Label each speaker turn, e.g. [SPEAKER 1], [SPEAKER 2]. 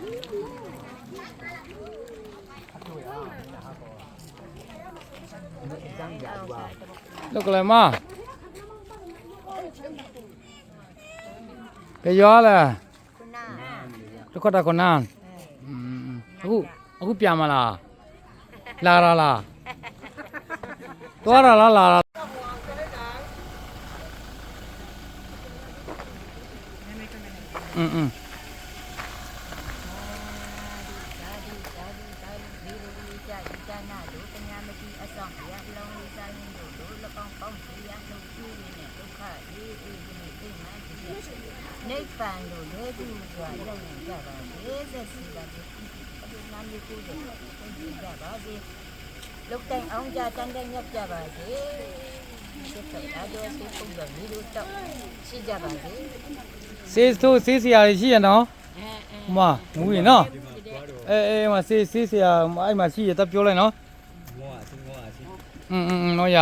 [SPEAKER 1] လောက်ကလေးမဘယ်ရောလဲ
[SPEAKER 2] ခုန
[SPEAKER 1] တခါတခါနန်းอืมအခုအခုပြန်မလားလာလာလားသွားရလားလာလားอืมอืม
[SPEAKER 2] ဒီကနာတို့ပညာမတိအဆောင်ရလုံးလေးစားရင်တို့တို့လပောင်းပေါင်းစီရလို့ကျူးရင်းနဲ့ဒုက္ခအေးအေးဒီနေ့အိမ်မှဒီနိဗ္ဗာန်လို့လေသူစွာရောက်နေကြပါစေသက်စီပါစေဒီနာမည်ကိုယ်ကိုကြည့်ကြပါစေလုတ်တိုင်အောင်ကြတန်တဲ့ညက်ကြပါစေစစ်ဖက်အားတို့စိတ်ပုံတော်ဒီလိုတော့ရှိကြပါစေ
[SPEAKER 1] စေးဆိုးစေးစရာတွေရှိရနော်
[SPEAKER 2] အဲအဲ
[SPEAKER 1] ဟိုမှာငူရင်နော် အေးအေးဟိုမှာစေးစေးစရာအဲ့မှာရှိရတက်ပြောလိုက်နော်
[SPEAKER 3] မောအစမောအစ
[SPEAKER 1] อืมอืมနော်ရ